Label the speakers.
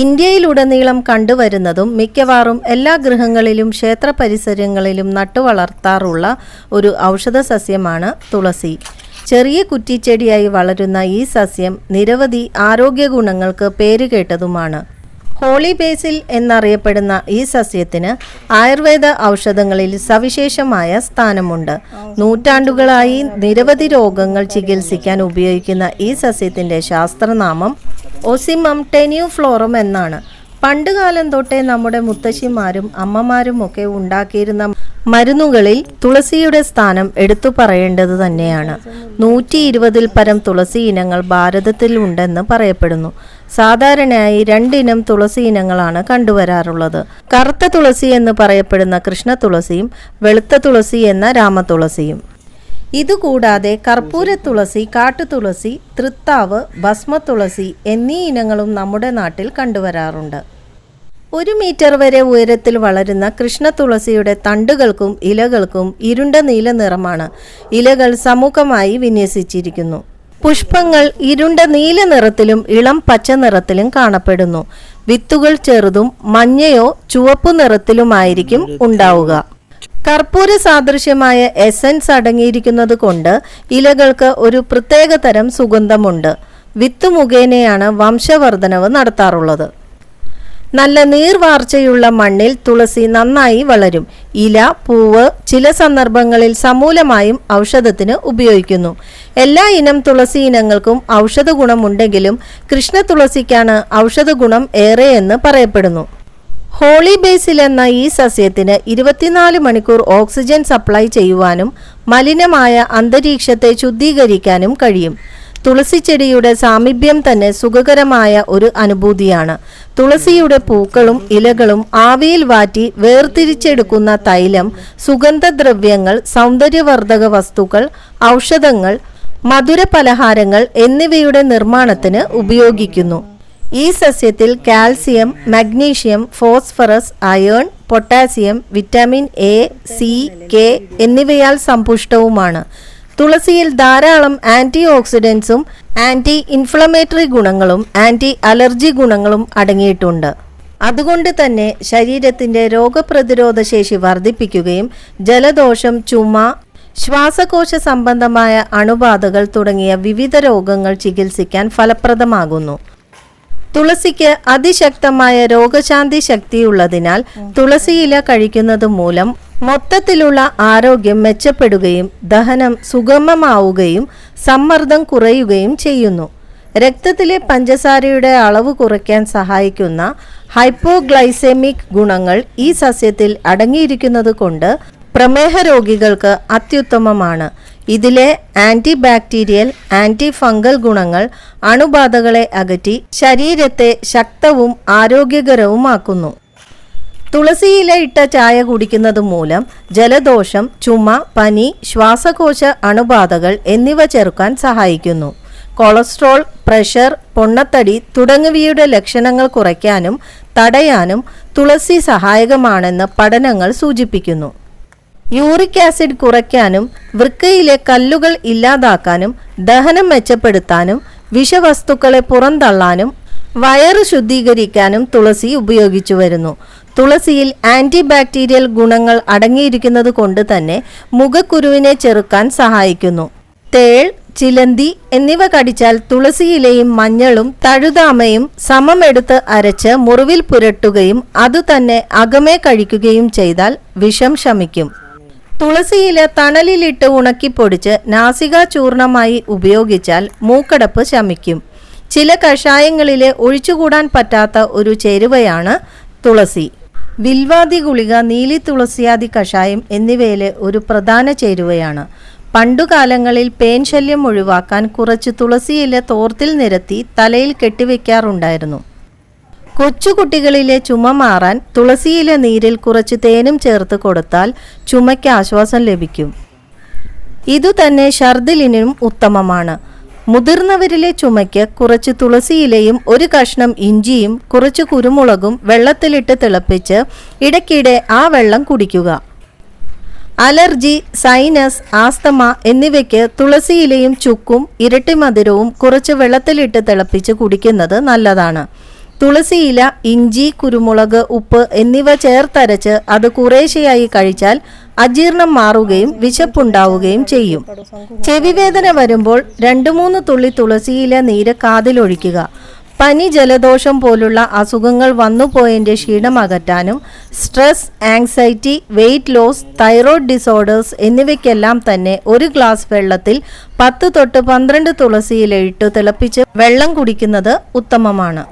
Speaker 1: ഇന്ത്യയിലുടനീളം കണ്ടുവരുന്നതും മിക്കവാറും എല്ലാ ഗൃഹങ്ങളിലും ക്ഷേത്ര പരിസരങ്ങളിലും നട്ടുവളർത്താറുള്ള ഒരു ഔഷധ സസ്യമാണ് തുളസി. ചെറിയ കുറ്റിച്ചെടിയായി വളരുന്ന ഈ സസ്യം നിരവധി ആരോഗ്യ ഗുണങ്ങൾക്ക് പേരുകേട്ടതുമാണ്. ഹോളി ബേസിൽ എന്നറിയപ്പെടുന്ന ഈ സസ്യത്തിന് ആയുർവേദ ഔഷധങ്ങളിൽ സവിശേഷമായ സ്ഥാനമുണ്ട്. നൂറ്റാണ്ടുകളായി നിരവധി രോഗങ്ങൾ ചികിത്സിക്കാൻ ഉപയോഗിക്കുന്ന ഈ സസ്യത്തിന്റെ ശാസ്ത്രനാമം ഒസിമം ടെനിയുഫ്ലോറം എന്നാണ്. പണ്ടുകാലം തൊട്ടേ നമ്മുടെ മുത്തശ്ശിമാരും അമ്മമാരും ഒക്കെ ഉണ്ടാക്കിയിരുന്ന മരുന്നുകളിൽ തുളസിയുടെ സ്ഥാനം എടുത്തു പറയേണ്ടത് തന്നെയാണ്. നൂറ്റി ഇരുപതിൽ പരം തുളസി ഇനങ്ങൾ ഭാരതത്തിൽ ഉണ്ടെന്ന് പറയപ്പെടുന്നു. സാധാരണയായി രണ്ടിനം തുളസി ഇനങ്ങളാണ് കണ്ടുവരാറുള്ളത്. കറുത്ത തുളസി എന്ന് പറയപ്പെടുന്ന കൃഷ്ണ തുളസിയും വെളുത്ത തുളസി എന്ന രാമതുളസിയും. ഇതുകൂടാതെ കർപ്പൂര തുളസി കാട്ടുതുളസി തൃത്താവ് ഭസ്മ തുളസി എന്നീ ഇനങ്ങളും നമ്മുടെ നാട്ടിൽ കണ്ടുവരാറുണ്ട്. ഒരു മീറ്റർ വരെ ഉയരത്തിൽ വളരുന്ന കൃഷ്ണ തുളസിയുടെ തണ്ടുകൾക്കും ഇലകൾക്കും ഇരുണ്ട നീല നിറമാണ് ഇലകൾ സമുഖമായി വിന്യസിച്ചിരിക്കുന്നു. പുഷ്പങ്ങൾ ഇരുണ്ട നീല നിറത്തിലും ഇളം പച്ച നിറത്തിലും കാണപ്പെടുന്നു. വിത്തുകൾ ചെറുതും മഞ്ഞയോ ചുവപ്പു നിറത്തിലുമായിരിക്കും ഉണ്ടാവുക. കർപ്പൂര സാദൃശ്യമായ എസൻസ് അടങ്ങിയിരിക്കുന്നത് കൊണ്ട് ഇലകൾക്ക് ഒരു പ്രത്യേക തരം സുഗന്ധമുണ്ട്. വിത്ത് മുഖേനയാണ് വംശവർധനവ് നടത്താറുള്ളത്. നല്ല നീർവാർച്ചയുള്ള മണ്ണിൽ തുളസി നന്നായി വളരും. ഇല പൂവ് ചില സന്ദർഭങ്ങളിൽ സമൂലമായും ഔഷധത്തിന് ഉപയോഗിക്കുന്നു. എല്ലാ ഇനം തുളസി ഇനങ്ങൾക്കും ഔഷധ ഗുണമുണ്ടെങ്കിലും കൃഷ്ണ തുളസിക്കാണ് ഔഷധ ഗുണം ഏറെയെന്ന് പറയപ്പെടുന്നു. ഹോളി ബേസിൽ എന്ന ഈ സസ്യത്തിന് ഇരുപത്തിനാല് മണിക്കൂർ ഓക്സിജൻ സപ്ലൈ ചെയ്യുവാനും മലിനമായ അന്തരീക്ഷത്തെ ശുദ്ധീകരിക്കാനും കഴിയും. തുളസിച്ചെടിയുടെ സാമീപ്യം തന്നെ സുഖകരമായ ഒരു അനുഭൂതിയാണ്. തുളസിയുടെ പൂക്കളും ഇലകളും ആവിയിൽ വാറ്റി വേർതിരിച്ചെടുക്കുന്ന തൈലം സുഗന്ധദ്രവ്യങ്ങൾ സൗന്ദര്യവർദ്ധക വസ്തുക്കൾ ഔഷധങ്ങൾ മധുര പലഹാരങ്ങൾ എന്നിവയുടെ നിർമ്മാണത്തിന് ഉപയോഗിക്കുന്നു. ഈ സസ്യത്തിൽ calcium magnesium phosphorus iron potassium vitamin A C K എന്നിവയാൽ സമ്പുഷ്ടവുമാണ്. തുളസിയിൽ ധാരാളം ആന്റി ഓക്സിഡൻസും ആന്റി ഇൻഫ്ലമേറ്ററി ഗുണങ്ങളും ആന്റി അലർജി ഗുണങ്ങളും അടങ്ങിയിട്ടുണ്ട്. അതുകൊണ്ട് തന്നെ ശരീരത്തിന്റെ രോഗപ്രതിരോധ ശേഷി വർദ്ധിപ്പിക്കുകയും ജലദോഷം ചുമ ശ്വാസകോശ സംബന്ധമായ അണുബാധകൾ തുടങ്ങിയ വിവിധ രോഗങ്ങൾ ചികിത്സിക്കാൻ ഫലപ്രദമാകുന്നു. തുളസിക്ക് അതിശക്തമായ രോഗശാന്തി ശക്തിയുള്ളതിനാൽ ഇല കഴിക്കുന്നത് മൂലം മൊത്തത്തിലുള്ള ആരോഗ്യം മെച്ചപ്പെടുകയും ദഹനം സുഗമമാവുകയും സമ്മർദ്ദം കുറയുകയും ചെയ്യുന്നു. രക്തത്തിലെ പഞ്ചസാരയുടെ അളവ് കുറയ്ക്കാൻ സഹായിക്കുന്ന ഹൈപ്പോഗ്ലൈസെമിക് ഗുണങ്ങൾ ഈ സസ്യത്തിൽ അടങ്ങിയിരിക്കുന്നത് കൊണ്ട് പ്രമേഹ രോഗികൾക്ക് അത്യുത്തമമാണ്. ഇതിലെ ആന്റി ബാക്ടീരിയൽ ആന്റി ഫംഗൽ ഗുണങ്ങൾ അണുബാധകളെ അകറ്റി ശരീരത്തെ ശക്തവും ആരോഗ്യകരവുമാക്കുന്നു. തുളസിയില ഇട്ട ചായ കുടിക്കുന്നത് മൂലം ജലദോഷം ചുമ പനി ശ്വാസകോശ അണുബാധകൾ എന്നിവ ചെറുക്കാൻ സഹായിക്കുന്നു. കൊളസ്ട്രോൾ പ്രഷർ പൊണ്ണത്തടി തുടങ്ങിയവയുടെ ലക്ഷണങ്ങൾ കുറയ്ക്കാനും തടയാനും തുളസി സഹായകമാണെന്ന് പഠനങ്ങൾ സൂചിപ്പിക്കുന്നു. യൂറിക് ആസിഡ് കുറയ്ക്കാനും വൃക്കയിലെ കല്ലുകൾ ഇല്ലാതാക്കാനും ദഹനം മെച്ചപ്പെടുത്താനും വിഷവസ്തുക്കളെ പുറന്തള്ളാനും വയറ് ശുദ്ധീകരിക്കാനും തുളസി ഉപയോഗിച്ചു വരുന്നു. തുളസിയിൽ ആന്റി ബാക്ടീരിയൽ ഗുണങ്ങൾ അടങ്ങിയിരിക്കുന്നത് കൊണ്ട് തന്നെ മുഖക്കുരുവിനെ ചെറുക്കാൻ സഹായിക്കുന്നു. തേൾ ചിലന്തി എന്നിവ കടിച്ചാൽ തുളസിയിലയും മഞ്ഞളും തഴുതാമയും സമമെടുത്ത് അരച്ച് മുറിവിൽ പുരട്ടുകയും അതുതന്നെ അകമേ കഴിക്കുകയും ചെയ്താൽ വിഷം ശമിക്കും. തുളസിയില തണലിലിട്ട് ഉണക്കിപ്പൊടിച്ച് നാസിക ചൂർണമായി ഉപയോഗിച്ചാൽ മൂക്കടപ്പ് ശമിക്കും. ചില കഷായങ്ങളിലെ ഒഴിച്ചുകൂടാൻ പറ്റാത്ത ഒരു ചേരുവയാണ് തുളസി. വിൽവാദി ഗുളിക നീലി തുളസിയാദി കഷായം എന്നിവയിലെ ഒരു പ്രധാന ചേരുവയാണ്. പണ്ടുകാലങ്ങളിൽ പേൻ ശല്യം ഒഴിവാക്കാൻ കുറച്ച് തുളസിയില തോർത്തിൽ നിരത്തി തലയിൽ കെട്ടിവെക്കാറുണ്ടായിരുന്നു. കൊച്ചുകുട്ടികളിലെ ചുമ മാറാൻ തുളസിയില നീരിൽ കുറച്ച് തേനും ചേർത്ത് കൊടുത്താൽ ചുമയ്ക്ക് ആശ്വാസം ലഭിക്കും. ഇതുതന്നെ ഷർദിലിനും ഉത്തമമാണ്. മുതിർന്നവരിലെ ചുമയ്ക്ക് കുറച്ച് തുളസിയിലയും ഒരു കഷ്ണം ഇഞ്ചിയും കുറച്ച് കുരുമുളകും വെള്ളത്തിലിട്ട് തിളപ്പിച്ച് ഇടയ്ക്കിടെ ആ വെള്ളം കുടിക്കുക. അലർജി സൈനസ് ആസ്തമ എന്നിവയ്ക്ക് തുളസിയിലയും ചുക്കും ഇരട്ടി മധുരവും കുറച്ച് വെള്ളത്തിലിട്ട് തിളപ്പിച്ച് കുടിക്കുന്നത് നല്ലതാണ്. തുളസിയില ഇഞ്ചി കുരുമുളക് ഉപ്പ് എന്നിവ ചേർത്തരച്ച് അത് കുറേശ്ശെയായി കഴിച്ചാൽ അജീർണം മാറുകയും വിശപ്പുണ്ടാവുകയും ചെയ്യും. ചെവിവേദന വരുമ്പോൾ രണ്ടു മൂന്ന് തുള്ളി തുളസിയില നീര് കാതിലൊഴിക്കുക. പനി ജലദോഷം പോലുള്ള അസുഖങ്ങൾ വന്നുപോയതിന്റെ ക്ഷീണം അകറ്റാനും stress anxiety weight loss thyroid disorders എന്നിവയ്ക്കെല്ലാം തന്നെ ഒരു ഗ്ലാസ് വെള്ളത്തിൽ പത്ത് തൊട്ട് പന്ത്രണ്ട് തുളസിയില ഇട്ട് തിളപ്പിച്ച് വെള്ളം കുടിക്കുന്നത് ഉത്തമമാണ്.